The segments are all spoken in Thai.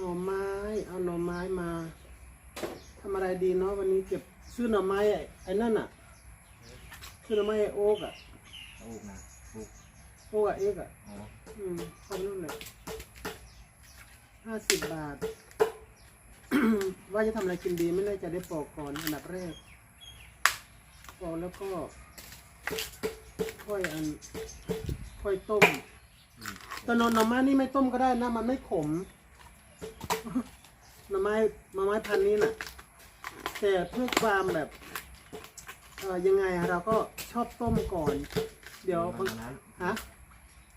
หน่อไม้ เอาหน่อไม้มาทำอะไรดีเนาะวันนี้เก็บซื้อหน่อไม้ไอ้ไอ้นั่นอะซื้อหน่อไม้ไอ้โอ๊กอะโอ้นะปลูกโอ๊กอะเอ็กอะอ๋ออืมคนนู้นเลยห้าสิบบาท ว่าจะทำอะไรกินดีไม่แน่ใจได้ปอกก่อนอันดับแรกปอกแล้วก็ ค่อยอัน ค่อยต้มอืมแต่หน่อหน่อไม้นี่ไม่ต้มก็ได้นะมันไม่ขม หน่อไม้หน่อไม้พันธุ์นี้น่ะ แต่เพื่อความแบบเอ่อยังไงอะเราก็ชอบต้มก่อน เดี๋ยวมันนั้นฮะ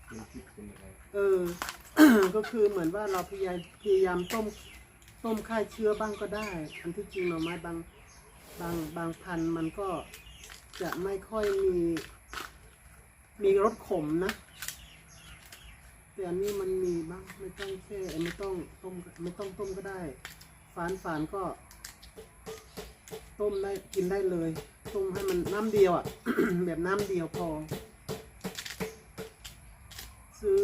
เป็นคิดเป็นอะไรเออ ก็คือเหมือนว่าเราพยายามพยายามต้มต้มฆ่าเชื้อบ้างก็ได้อันที่จริงหน่อไม้บางบางบางพันธุ์มันก็จะไม่ค่อยมี มีรสขมนะ แต่อันนี้มันมีบ้างไม่ต้องแช่ไม่ต้องต้มไม่ต้องต้มก็ได้ ฝานฝานก็ ต้มได้กินได้เลย ต้มให้มันน้ำเดียวอะ แบบน้ำเดียวพอ ซื้อ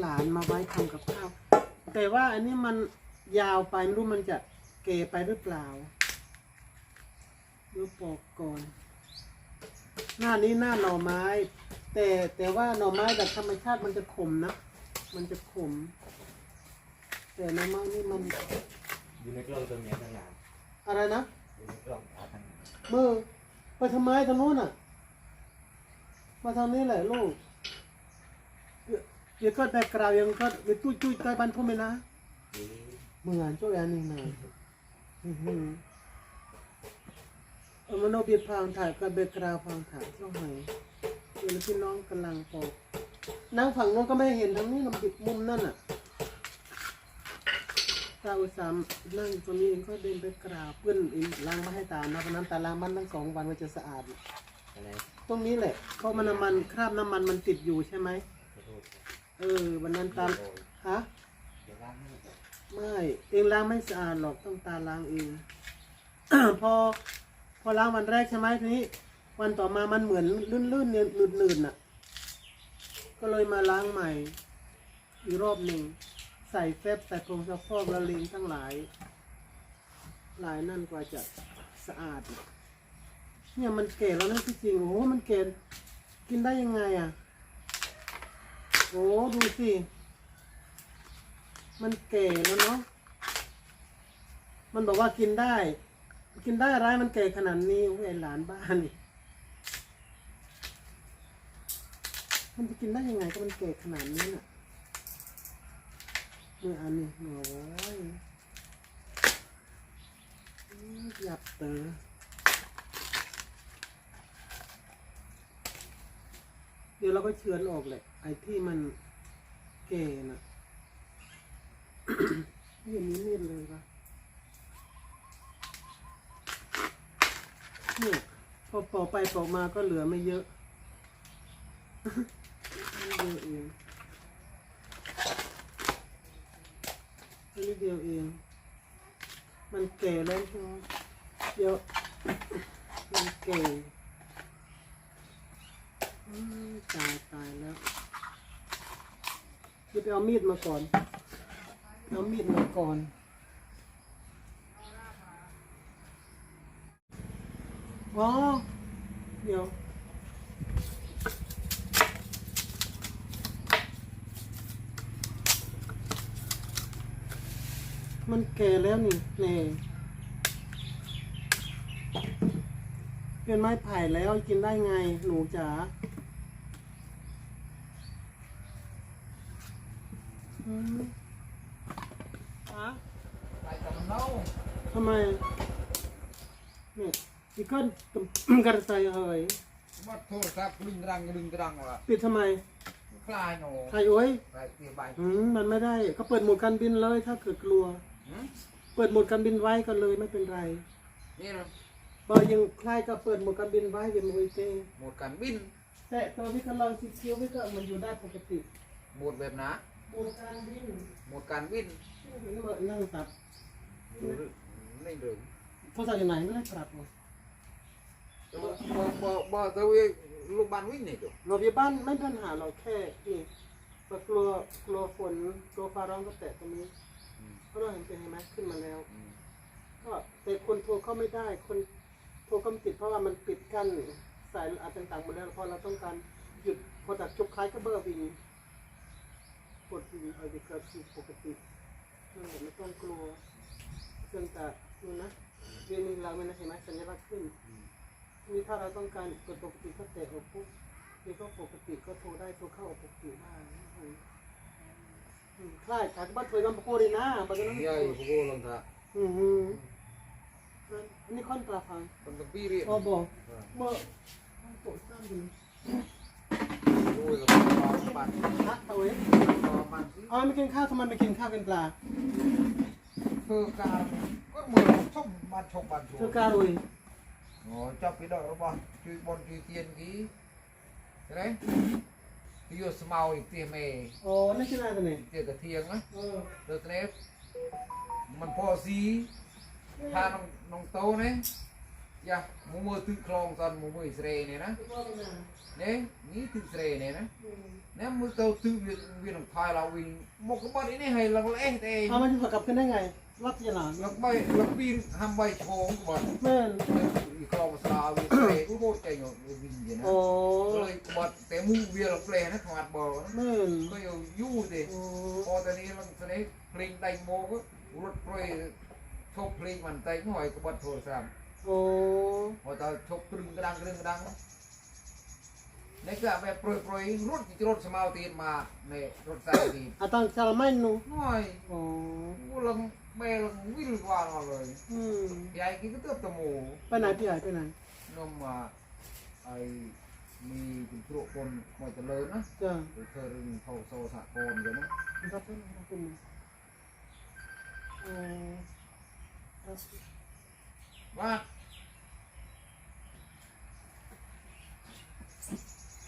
หลานมาไว้ทำกับข้าวแต่ว่าอันนี้มันยาวไปไม่รู้มันจะเกไปหรือเปล่าดูปอกก่อน หน้านี้หน้าหน่อไม้ แต่แต่ว่าหน่อไม้แบบธรรมชาติมันจะขมนะ มันจะขม แต่หน่อไม้นี่มันอยู่ในกล้องตัวเนี้ยตั้งนานอะไรนะอยู่ในกล้องขาตั้งนานเมื่อไปทำไมทางโน้นอะ มาทางนี้แหละลูกเดี๋ยวเดี๋ยวก็แต่กราวยังก็ไปตุ้ยตุ้ยใต้บ้านพ่อไหมนะเอ๊ะเหมือนโจ้แอนนี่นะอื้อหือเอามันเอาเบียดพางถ่ายกับเบกราวพางถ่ายช่องไหนเดี๋ยวพี่น้องกำลังปอกนั่งฝั่งโน้นก็ไม่เห็นทางนี้ลำบิดมุมนั่นอะตาอุตสามนั่งตรงนี้เองก็เดินไปกราบเพื่อนเองล้างมาให้ตานะเพราะนั้นตาล้างมันทั้งสองวันมันจะสะอาด อะไรตรงนี้แหละ เพราะมันน้ำมันคราบน้ำมันมันติดอยู่ใช่ไหมขอโทษเออวันนั้นตาฮะ เดี๋ยวล้างให้หมดไม่เองล้างไม่สะอาดหรอกต้องตาล้างเอง พอ พอล้างวันแรกใช่ไหมทีนี้ วันต่อมามันเหมือนลื่นๆเนี่ยหนืดๆน่ะ ก็เลยมาล้างใหม่ อีกรอบหนึ่ง ใส่แฟบใส่ผงซักฟอกละเลงทั้งหลาย หลายนั่นกว่าจะสะอาด เนี่ยมันเก่แล้วนะที่จริง โอ้โหมันเก่กินได้ยังไงอะ โอ้ ดูสิ มันแก่แล้วเนาะ มันบอกว่ากินได้ กินได้อะไรมันแก่ขนาดนี้โอ้ยไอ้หลานบ้านนี่ มันจะกินได้ยังไงก็มันแก่ขนาดนี้น่ะเมื่ออันนี้โอ้ยอื้อหยับเตอเดี๋ยวเราก็เชือนออกแหละ ไอ้ที่มันแก่น่ะเนี่มีมีดเลยปะเนี่ยพอปอกไปปอกมาก็เหลือไม่เยอะ ไม่เยอะเองนิดเดียวเอง มันแก่แล้วใช่ไหมเดี๋ยวมันแก่ตายตายแล้วเดี๋ยวไปเอามีดมาก่อน เอามีดมาก่อนอ๋อ เดี๋ยว มัน แก่แล้วนี่แน่เป็นไม้ไผ่แล้วกินได้ไงหนูจ๋าอืมฮะไปกับมันเน่าทำไมเนี่ยอีกคนกระใส่เฮ้ยวัดโทรศัพท์ดึงตรังดึงตรังว่ะปิดทำไมคลายหนูใครโอ้ยไปเกี่ยวใบอืมมันไม่ได้เขาเปิดโหมดการบินเลยถ้าเกิดกลัวหืม เปิดโหมดการบินไว้ก็เลยไม่เป็นไรนี่นะบอยังใครก็เปิดโหมดการบินไว้อยังมือเจหมดการบิน แต่ตัววิกลองสีเขียววิกมันอยู่ได้ปกติหมดแบบนะโหมดการบินหมดการบินนี่มานั่งตัดดูดิไม่เดิมโทรศัพท์อยู่ไหนไม่ได้ปรับเลยบ่บ่บ่ตัวเองลูกบ้านวิ่งนี่ตัวโรงพยาบาลไม่มีปัญหาเราแค่นี่ก็กลัวกลัวฝนกลัวฟ้าร้องก็แตะตรงนี้ อืมเขาเราเห็นเป็นไหมขึ้นมาแล้ว ก็แต่คนโทรเข้าไม่ได้ คนโทรก็ไม่ติดเพราะว่ามันปิดกั้นสายอะไรต่างๆหมดแล้วพราะเราต้องการหยุดพอตัดจบคล้ายก็เบอร์วิงกดวิงเอาไปเกิดที่ปกติไม่ต้องกลัวเครื่องแต่นู่นนะเรียนมีเราไม่นะเห็นไหมสัญลักษณ์ขึ้นนี่ถ้าเราต้องการกดปกติก็เตะออกปุ๊บนี่ก็ปกติก็โทรได้โทรเข้าปกติได้ คล้ายจากบ้านถวยลำโพงเลยนะบ้านนั้น Iya, ibu golong tak. อือฮึอันนี้ค่อนตาฟัง Tentang piri. อ๋อบอกบอกโปะตั้งดี Oh, kalau pan. ฮะเอาไว้ Kalau pan sih. อ๋อไม่กินข้าวทำไมไม่กินข้าวกินปลา Ke kar. Kok mau chop ban chop ban เธอ chop. การุย Oh, chop itu rumah cuy bon cuy tien ki. Đấy. Tiêu semau itu me. อ๋อนั่นชื่ออะไรตัวนี้ Tiêu ke thieng á. เออ Được thế. Mình po gì. Tha nong nong tâu này. Ya, mua mua tự klong son mua mua Israel này nè. พ่อเป็นไง Đấy, nghĩ tự Israel này nè. อืม nếu mà tao tự việc việc làm thay là vì một cái bát này hay là lẽ thế เอามันจะกลับขึ้นได้ไง รอบที่หลัง là bay là pin ham bay chồng của bạn แม่น thì kalau masalah việc xe cũng vô chạy rồi vì gì โอ้ nữa rồi bật té mu việc là play nó thoạt bờ nó แม่น có nhiều du thì โอ้พอตอนนี้มันตอนนี้เพลงไดโมก็รถเพลงชกเพลงมันไตหน่อยก็บัดโทรศัพท์โอ้พอตอนชกตรึงกระดังกระดังกระดังในก็แบบโปรยโปรยรถที่รถสมาตีนมาในรถใส่ตีนอาตังจาระไม่นูหน่อยโอ้กูลัง แม่ลังวิ่งกว่าเราเลยอืมยายกินก็เติบโตหมูไปไหนพี่ใหญ่ไปไหนนมมาไอ้มีคุณครูคนมวยเจริญนะจ้าหรือเธอรึงเขาโซสะโกนกันนะรับไปรับไปโอ้ครับว่า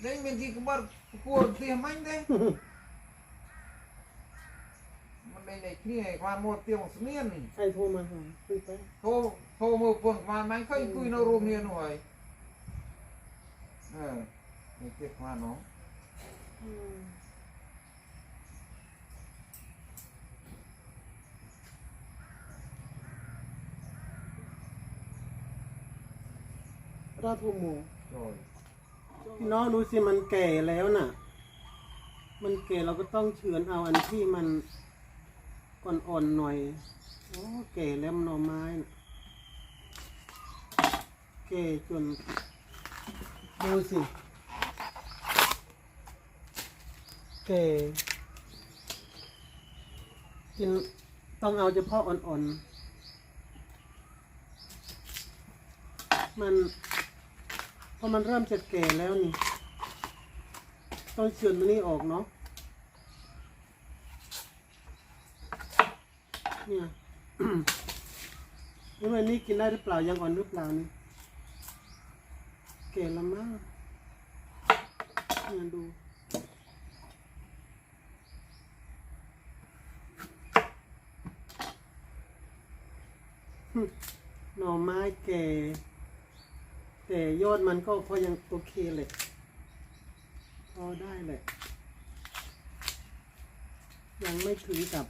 เด้งเป็นกี่กบฏกลัวเตี้ยมันเด้มัน ในในที่ไอ้ความมัวเตี้ยของเสมียนนี่ใครโทรมาหาคุยไปโทรโทรมือเปิงความมันค่อยคุยในโรงเรียนหน่อยเออในเก็บมาเนาะอืมราดหัวหมู rồi พี่น้องดูสิมันแก่แล้วน่ะ มันแก่เราก็ต้องเฉือนเอาอันที่มัน อ่อนๆหน่อย โอ้แก่แล้วมันหน่อไม้น่ะแก่จนดูสิแก่กินต้องเอาเฉพาะอ่อนๆ มันพอมันเริ่มจะแก่แล้วนี่ ต้องเฉือนตัวนี้ออกเนาะ เนี่ย นี่มันนี่กินได้หรือเปล่ายังอ่อนหรือเปล่านี่แก่แล้วมากเนี่ยดูหน่อไม้แก่แต่ยอดมันก็พอยังโอเคเลยพอได้แหละยังไม่ถึงกับ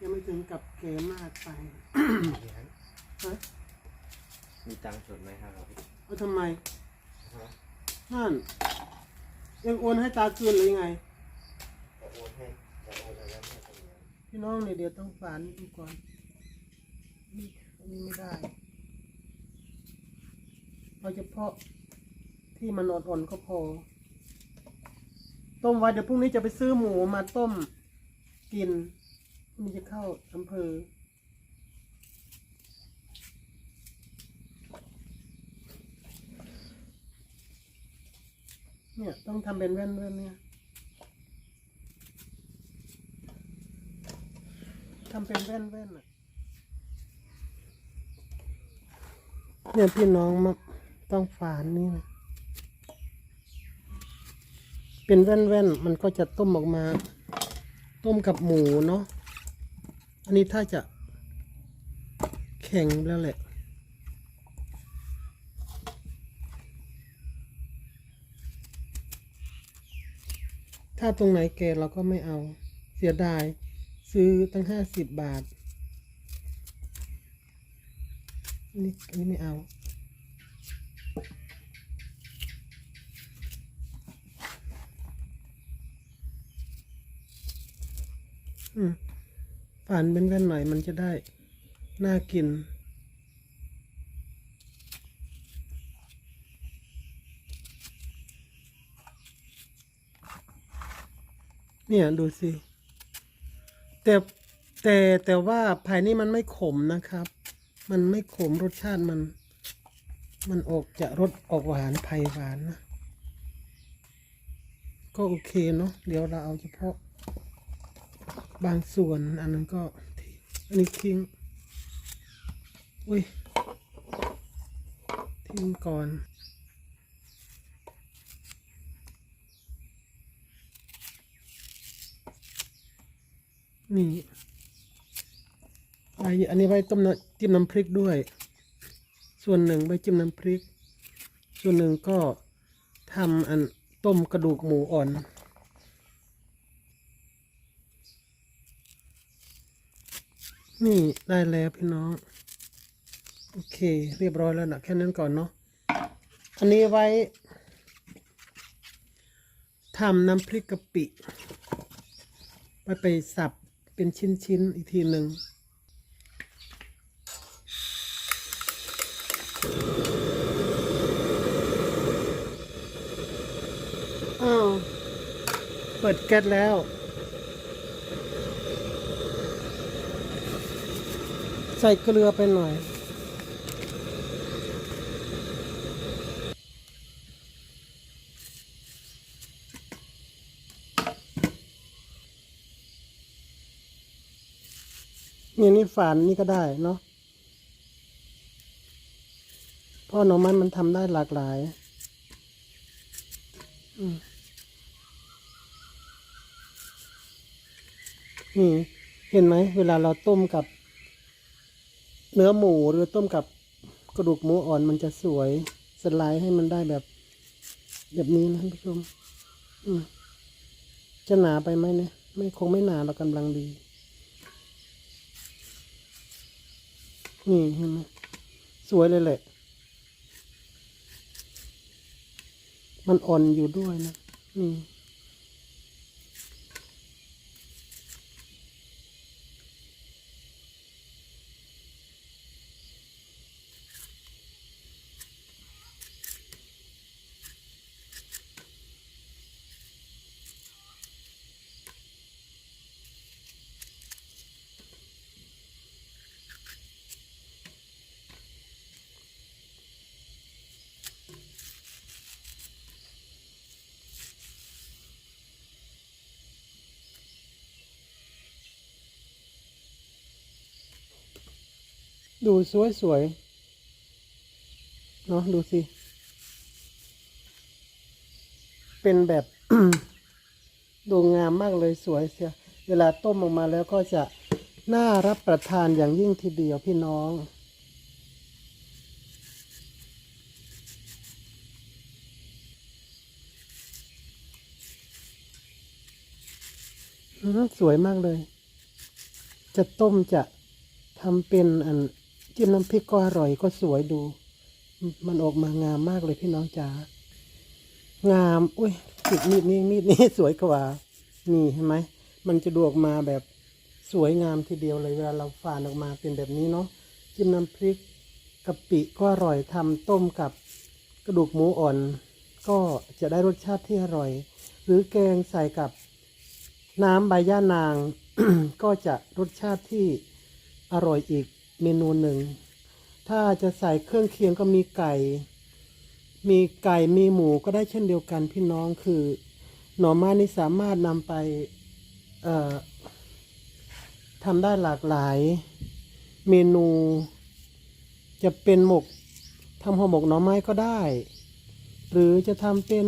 ยังไม่ถึงกับแก่มากไป ฮะมีตังค์สดไหมครับเอาทำไม นั่น ยังโอนให้ตาคืนหรือไง จะโอนให้จะโอนอะไรให้ตรงนี้พี่น้องเนี่ยเดี๋ยวต้องฝานดูก่อนนี่อันนี้ไม่ได้เอาเฉพาะที่มันอ่อนๆก็พอ ต้มไว้เดี๋ยวพรุ่งนี้จะไปซื้อหมูมาต้มกิน พรุ่งนี้จะเข้าอำเภอเนี่ยต้องทำเป็นแว่นๆเนี่ยทำเป็นแว่นแว่นอะเนี่ยพี่น้องมาต้องฝานนี่นะเป็นแว่นแว่นมันก็จะต้มออกมา ต้มกับหมูเนาะ อันนี้ถ้าจะแข็งแล้วแหละ ถ้าตรงไหนแกเราก็ไม่เอา เสียดาย ซื้อตั้งห้าสิบบาทอันนี้อันนี้ไม่เอาอืม ฝานเป็นแว่นหน่อยมันจะได้ น่ากิน เนี่ยดูสิ แต่แต่แต่ว่าภายนี้มันไม่ขมนะครับ มันไม่ขมรสชาติมัน มันออกจะรสออกหวานไผ่หวานนะ ก็โอเคเนาะเดี๋ยวเราเอาเฉพาะ บางส่วนอันนั้นก็ทิ้งอันนี้ทิ้งอุ้ยทิ้งก่อนนี่ไว้อันนี้ไว้ต้มน้ำจิ้มน้ำพริกด้วย ส่วนหนึ่งไว้จิ้มน้ำพริก ส่วนหนึ่งก็ทำอันต้มกระดูกหมูอ่อน นี่ได้แล้วพี่น้อง โอเค เรียบร้อยแล้วนะแค่นั้นก่อนเนาะอันนี้ไว้ทำน้ำพริกกะปิ ไปไปสับเป็นชิ้นๆอีกทีหนึ่งอ้าว เปิดแก๊สแล้ว ใส่เกลือไปหน่อย เนี่ยนี่ฝานนี่ก็ได้เนาะเพราะหน่อไม้มันทำได้หลากหลายอืมนี่ เห็นไหม เวลาเราต้มกับ เนื้อหมูหรือต้มกับกระดูกหมูอ่อนมันจะสวยสไลด์ให้มันได้แบบ แบบนี้นะท่านผู้ชมจะหนาไปไหมเนี่ย ไม่คงไม่หนาเรากำลังดี นี่เห็นไหมสวยเลยแหละ มันอ่อนอยู่ด้วยนะนี่ ดูสวยสวยๆเนาะดูสิ เป็นแบบดูงามมากเลยสวยเสีย เวลาต้มออกมาแล้วก็จะน่ารับประทานอย่างยิ่งทีเดียวพี่น้องอืมสวยมากเลย จะต้มจะทำเป็นอัน จิ้มน้ำพริกก็อร่อยก็สวยดู มันออกมางามมากเลยพี่น้องจ๋างามอุ้ยติดมีดนี่มีดนี่สวยกว่านี่เห็นไหมมันจะดูออกมาแบบสวยงามทีเดียวเลยเวลาเราฝานออกมาเป็นแบบนี้เนาะจิ้มน้ำพริกกะปิก็อร่อยทำต้มกับกระดูกหมูอ่อน ก็จะได้รสชาติที่อร่อย หรือแกงใส่กับน้ำใบย่านาง ก็จะรสชาติที่อร่อยอีก เมนูหนึ่ง ถ้าจะใส่เครื่องเคียงก็มีไก่ มีไก่มีหมูก็ได้เช่นเดียวกันพี่น้องคือ หน่อไม้นี่สามารถนำไปทำได้หลากหลาย เมนูจะเป็นหมกทำห่อหมกหน่อไม้ก็ได้ หรือจะทำเป็น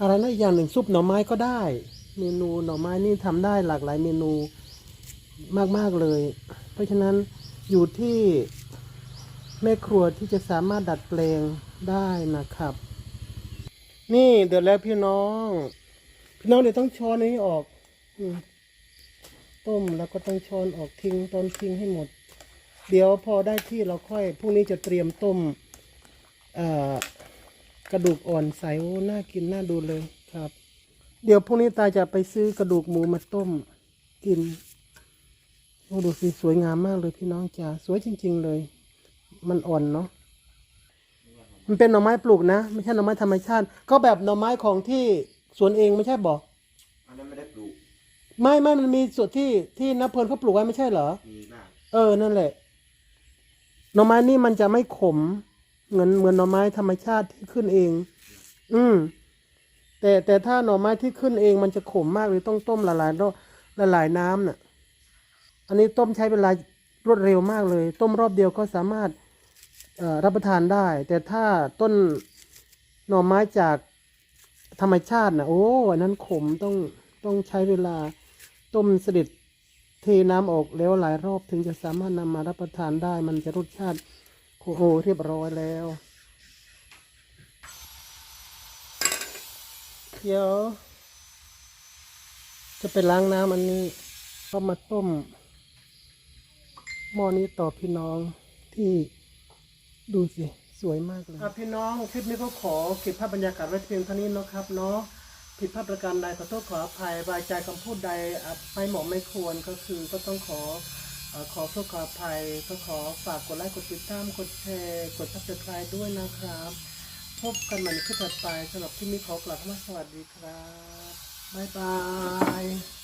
อะไรนะอย่างหนึ่งซุปหน่อไม้ก็ได้ เมนูหน่อไม้นี่ทำได้หลากหลายเมนูมาก ๆ เลย เพราะฉะนั้นอยู่ที่แม่ครัวที่จะสามารถดัดแปลงได้นะครับ นี่เดี๋ยวแล้วพี่น้อง พี่น้องเดี๋ยวต้องช้อนนี้ออกอต้มแล้วก็ต้องช้อนออกทิ้งตอนทิ้งให้หมด เดี๋ยวพอได้ที่เราค่อยพรุ่งนี้จะเตรียมต้มกระดูกอ่อนใสโอ้น่ากินน่าดูเลยครับ เดี๋ยวพรุ่งนี้ตาจะไปซื้อกระดูกหมูมาต้มกิน โอ้ดูสิสวยงามมากเลยพี่น้องจ๋าสวยจริง ๆ เลย มันอ่อนเนาะมันเป็นหน่อไม้ปลูกนะ ไม่ใช่หน่อไม้ธรรมชาติ ก็แบบหน่อไม้ของที่สวนเองไม่ใช่บอกอันนั้นไม่ได้ปลูกไม่ไม่มันมีส่วนที่ที่นับเพลินเขาปลูกไว้ไม่ใช่เหรอ มีมากเออ นั่นแหละ หน่อไม้นี่มันจะไม่ขม เหมือนเหมือนหน่อไม้ธรรมชาติที่ขึ้นเอง อืม แต่แต่ถ้าหน่อไม้ที่ขึ้นเองมันจะขมมากเลยต้องต้มละลายรอบละลายน้ำน่ะ อันนี้ต้มใช้เวลารวดเร็วมากเลย ต้มรอบเดียวก็สามารถรับประทานได้ แต่ถ้าต้นหน่อไม้จากธรรมชาติน่ะโอ้อันนั้นขมต้องต้องใช้เวลาต้มเสด็จเทน้ำออกแล้วหลายรอบถึงจะสามารถนำมารับประทานได้ มันจะรสชาติโอ้โหเรียบร้อยแล้วเดี๋ยวจะไปล้างน้ำอันนี้ก็มาต้ม หม้อนี้ต่อพี่น้องที่ดูสิ สวยมากเลยครับพี่น้องคลิปนี้ก็ขอเก็บภาพบรรยากาศไว้เพียงเท่านี้นะครับเนาะผิดพลาดประการใดขอโทษขออภัยวายใจคำพูดใดไม่เหมาะไม่ควรก็คือก็ต้องขอขอโทษขออภัยก็ขอฝากกดไลค์กดติดตามกดแชร์กดซับสไครต์ด้วยนะครับ พบกันใหม่ในคลิปถัดไปสำหรับที่นี้ขอกลับมาสวัสดีครับ บ๊ายบาย